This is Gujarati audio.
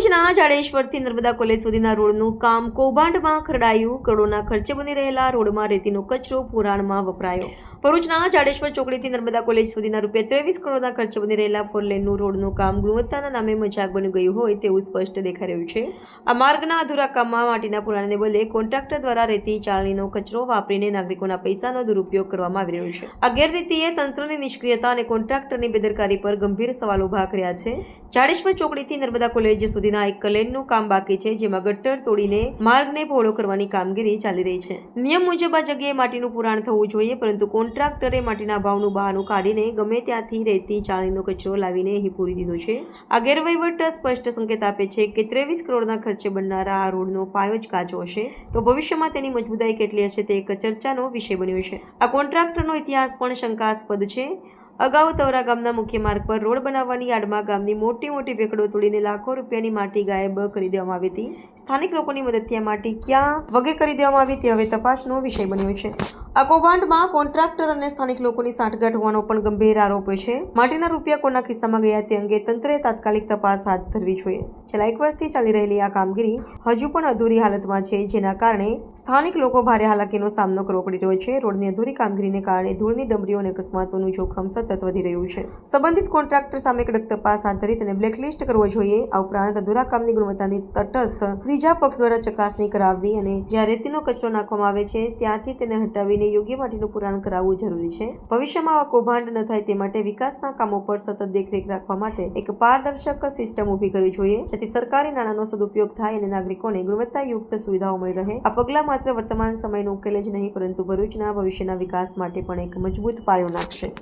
ભરૂચના જાડેશ્વરથી નર્મદા કોલેજ સુધીના રોડનું કામ કૌભાંડમાં ખરડાયું. કરોડોના ખર્ચે બની રહેલા રોડમાં રેતીનો કચરો પુરાણમાં વપરાયો. ભરૂચના જાડેશ્વર ચોકડીથી નર્મદા કોલેજ સુધીના રૂપિયા ત્રેવીસ કરોડના ખર્ચે બની રહેલા ફોર લેનનું રોડનું કામ ગુણવત્તાના નામે મજાક બની ગયું હોય તેવું સ્પષ્ટ દેખાઈ રહ્યું છે. આ માર્ગના અધૂરા કામમાં માટીના પુરાણને બદલે કોન્ટ્રાક્ટર દ્વારા રેતી ચાળણીનો કચરો વાપરીને નાગરિકોના પૈસાનો દુરુપયોગ કરવામાં આવી રહ્યો છે. આ ગેરરીતિએ તંત્રની નિષ્ક્રિયતા અને કોન્ટ્રાક્ટરની બેદરકારી પર ગંભીર સવાલ ઊભા કર્યા છે. જાડેશ્વર ચોકડીથી નર્મદા કોલેજ સુધીના એક લેનનું કામ બાકી છે, જેમાં ગટ્ટર તોડીને માર્ગને પહોળો કરવાની કામગીરી ચાલી રહી છે. નિયમ મુજબ આ જગ્યાએ માટીનું પુરાણ થવું જોઈએ, પરંતુ કોન્ટ્રાક્ટરે માટીના ભાવનું બહાનું કાઢીને ગમે ત્યાંથી રેતી ચાળીનો કચરો લાવીને અહીં પૂરી દીધો છે. આ ગેરવહીવટ સ્પષ્ટ સંકેત આપે છે કે ત્રેવીસ કરોડના ખર્ચે બનનારા આ રોડનો પાયો જ કાચો હશે. તો ભવિષ્યમાં તેની મજબૂતાઈ કેટલી હશે તે એક ચર્ચાનો વિષય બન્યો છે. આ કોન્ટ્રાક્ટરનો ઇતિહાસ પણ શંકાસ્પદ છે. અગાઉ તવરા ગામના મુખ્ય માર્ગ પર રોડ બનાવવાની યાર્ડમાં ગામની મોટી મોટી વેકડો તોડીને લાખો રૂપિયાની માટી ગાયબ કરી દેવામાં આવી હતી. સ્થાનિક લોકોની મદદથી આ માટી ક્યાં વગે કરી દેવામાં આવી તે હવે તપાસનો વિષય બન્યો છે. આ કૌભાંડમાં કોન્ટ્રાક્ટર અને સ્થાનિક લોકોની સાંઠગાંઠ હોવાનો પણ ગંભીર આરોપ છે. માટીના રૂપિયા કોના કિસ્સામાં ગયા તે અંગે તંત્રે તાત્કાલિક તપાસ હાથ ધરવી જોઈએ. છેલ્લા એક વર્ષથી ચાલી રહેલી આ કામગીરી હજુ પણ અધૂરી હાલતમાં છે, જેના કારણે સ્થાનિક લોકો ભારે હાલાકીનો સામનો કરવો પડી રહ્યો છે. રોડની અધૂરી કામગીરીને કારણે ધૂળની ડમરીઓ અને અકસ્માતોનું જોખમ સતત વધી રહ્યું છે. સંબંધિત કોન્ટ્રાક્ટર સામે કડક તપાસ હાથ ધરી તેને બ્લેકલિસ્ટ કરવો જોઈએ. આ ઉપરાંત અધૂરા કામની ગુણવત્તાની તટસ્થ ત્રીજા પક્ષ દ્વારા ચકાસણી કરાવવી અને જ્યાં રેતીનો કચરો નાખવામાં આવે છે, ત્યાંથી તેને હટાવીને યોગ્ય માટીનું પુરાણ કરાવવું જરૂરી છે. ભવિષ્યમાં આવા કૌભાંડ ન થાય તે માટે વિકાસના કામો પર સતત દેખરેખ રાખવા માટે એક પારદર્શક સિસ્ટમ ઊભી કરવી જોઈએ, જેથી સરકારી નાણાંનો સદુપયોગ થાય અને નાગરિકોને ગુણવત્તાયુક્ત સુવિધાઓ મળી રહે. આ પગલાં માત્ર વર્તમાન સમયનો ઉકેલ જ નહીં, પરંતુ ભરૂચના ભવિષ્યના વિકાસ માટે પણ એક મજબૂત પાયો નાખશે.